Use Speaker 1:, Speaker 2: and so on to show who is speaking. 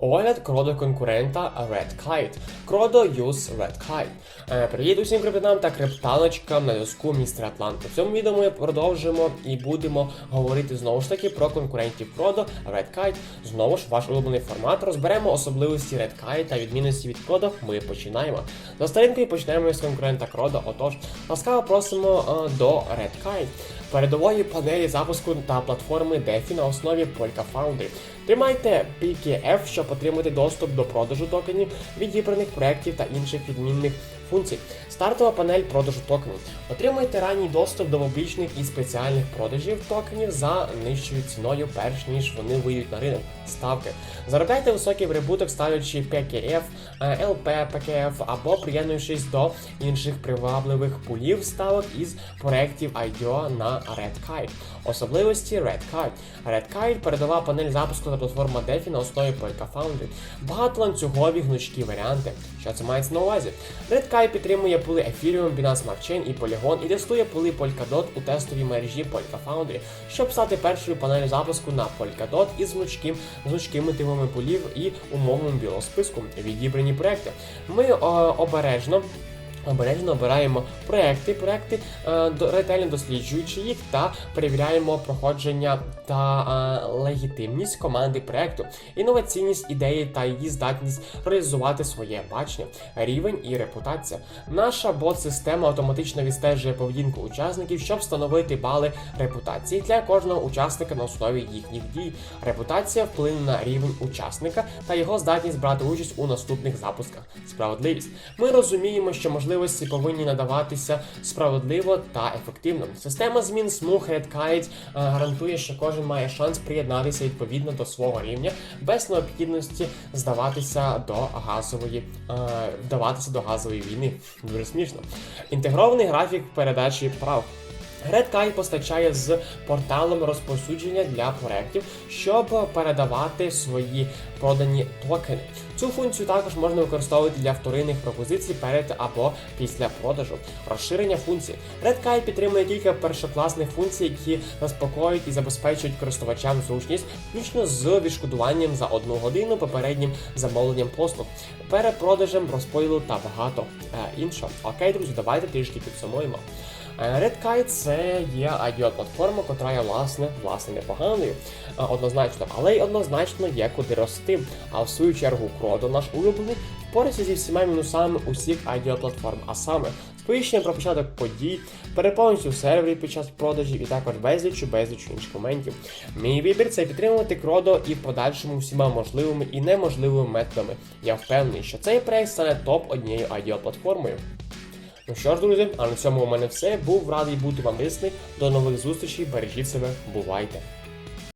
Speaker 1: Огляд кроду конкурента Red Kite. Кrodо Use Red Kite. Е, Привіт усім криптонам та крипталочкам на зв'язку містер Атлант. У цьому відео ми продовжимо і будемо говорити знову ж таки про конкурентів Кrodо Red Kite. Знову ж ваш улюблений формат. Розберемо особливості Red Kite та відмінності від Кrodо. Ми починаємо. За сторінкою почнемо з конкурента Кrodо. Отож, ласкаво просимо е, до Red Kite. Передової панелі запуску та платформи DeFi на основі Polka Foundry. Тримайте PKF, щоб отримати доступ до продажу токенів, відібраних проєктів та інших відмінних функцій. Стартова панель продажу токенів. Отримайте ранній доступ до публічних і спеціальних продажів токенів за нижчою ціною, перш ніж вони вийдуть на ринок. Ставки. Заробляйте високий прибуток, ставлячи PKF, е, LP, PKF або приєднуючись до інших привабливих пулів ставок із проєктів IDO на Red Kite. Особливості Red Kite. Red Kite передова панель запуску платформа DeFi на основі Polka Foundry. Багатоланцюгові гнучкі варіанти. Що це мається на увазі? Red Kite підтримує пули Ethereum, Binance Smart Chain і Polygon і тестує пули Polkadot у тестовій мережі Polka Foundry, щоб стати першою панелью запуску на Polkadot із гнучким, гнучкими типами пулів і умовним білого списку. Відібрані проекти. Ми о, обережно. Обережно обираємо проекти, проекти е, ретельно досліджуючи їх та перевіряємо проходження та е, легітимність команди проекту, інноваційність ідеї та її здатність реалізувати своє бачення, рівень і репутація. Наша бот-система автоматично відстежує поведінку учасників, щоб встановити бали репутації для кожного учасника на основі їхніх дій. Репутація вплине на рівень учасника та його здатність брати участь у наступних запусках. Справедливість. Ми розуміємо, що можливості повинні надаватися справедливо та ефективно. Система змін смуг Red Kite е, гарантує, що кожен має шанс приєднатися відповідно до свого рівня без необхідності здаватися до газової е, вдаватися до газової війни. Дуже смішно. Інтегрований графік передачі прав. Kite постачає з порталом розповсюдження для проєктів, щоб передавати свої продані токени. Цю функцію також можна використовувати для вторинних пропозицій перед або після продажу. Розширення функцій. Kite підтримує кілька першокласних функцій, які заспокоюють і забезпечують користувачам зручність, включно з відшкодуванням за одну годину, попереднім замовленням послуг, перепродажем розподілу та багато е, іншого. Окей, друзі, давайте трішки підсумуємо. Е, Red Kite це є IDO платформа, котра є власне власне непоганою, е, однозначно, але й однозначно є куди рости. А в свою чергу Кrodо, наш улюблений, впорається зі всіма мінусами усіх IDO платформ, а саме сповіщення про початок подій, переповненість у сервері під час продажів і також безліч безліч інших моментів. Мій вибір це підтримувати Кrodо і в подальшому всіма можливими і неможливими методами. Я впевнений, що цей проект стане топ однією IDO платформою. Ну що ж, друзі, а на цьому у мене все. Був радий бути вам рисний. До нових зустрічей. Бережіть себе, бувайте!